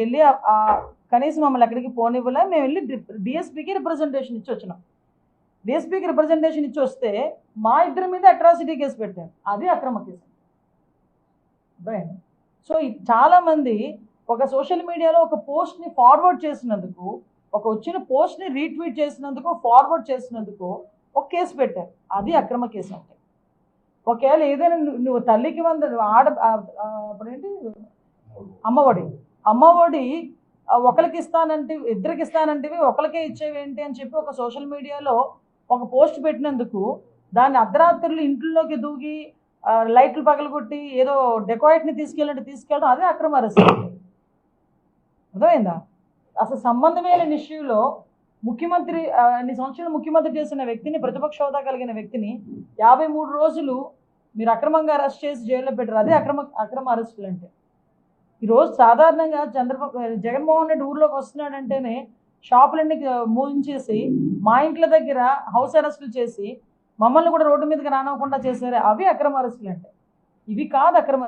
వెళ్ళి కనీసం మమ్మల్ని అక్కడికి పోనివ్వలే. మేము వెళ్ళి డిఎస్పీకి రిప్రజెంటేషన్ ఇచ్చి వచ్చినాం డిఎస్పీకి రిప్రజెంటేషన్ ఇచ్చి వస్తే మా ఇద్దరి మీద అట్రాసిటీ కేసు పెట్టారు అది అక్రమ కేసు. సో చాలామంది ఒక సోషల్ మీడియాలో ఒక పోస్ట్ని ఫార్వర్డ్ చేసినందుకు ఒక వచ్చిన పోస్ట్ని రీట్వీట్ చేసినందుకు ఫార్వర్డ్ చేసినందుకు ఒక కేసు పెట్టారు. అది అక్రమ కేసు అంటే. ఒకవేళ ఏదైనా నువ్వు- తల్లికి వంద ఆడ అప్పుడేంటి? అమ్మఒడి. అమ్మఒడి ఒకరికి ఇస్తానంటే ఇద్దరికి ఇస్తానంటివి ఒకరికే ఇచ్చేవి ఏంటి అని చెప్పి ఒక సోషల్ మీడియాలో ఒక పోస్ట్ పెట్టినందుకు దాన్ని అర్ధరాత్రులు ఇంట్లోకి దూకి లైట్లు పగలగొట్టి ఏదో డెకోరేట్ని తీసుకెళ్ళినట్టు తీసుకెళ్ళడం అదే అక్రమ అరెస్ట్. అర్థమైందా? అసలు సంబంధమే లేని ఇష్యూలో ముఖ్యమంత్రి ఎన్ని సంవత్సరాలు ముఖ్యమంత్రి చేసిన వ్యక్తిని ప్రతిపక్ష హోదా కలిగిన వ్యక్తిని యాభై మూడు రోజులు మీరు అక్రమంగా అరెస్ట్ చేసి జైల్లో పెట్టారు. అదే అక్రమ అక్రమ అరెస్టులు అంటే ఈరోజు సాధారణంగా చంద్రబాబు జగన్మోహన్ రెడ్డి ఊర్లోకి వస్తున్నాడంటేనే షాపులన్నీ మూయించేసి మా ఇంట్ల దగ్గర హౌస్ అరెస్టులు చేసి మమ్మల్ని కూడా రోడ్డు మీదకి రానివ్వకుండా చేశారు అవి అక్రమ అరెస్టులు అంటే ఇవి కాదు అక్రమ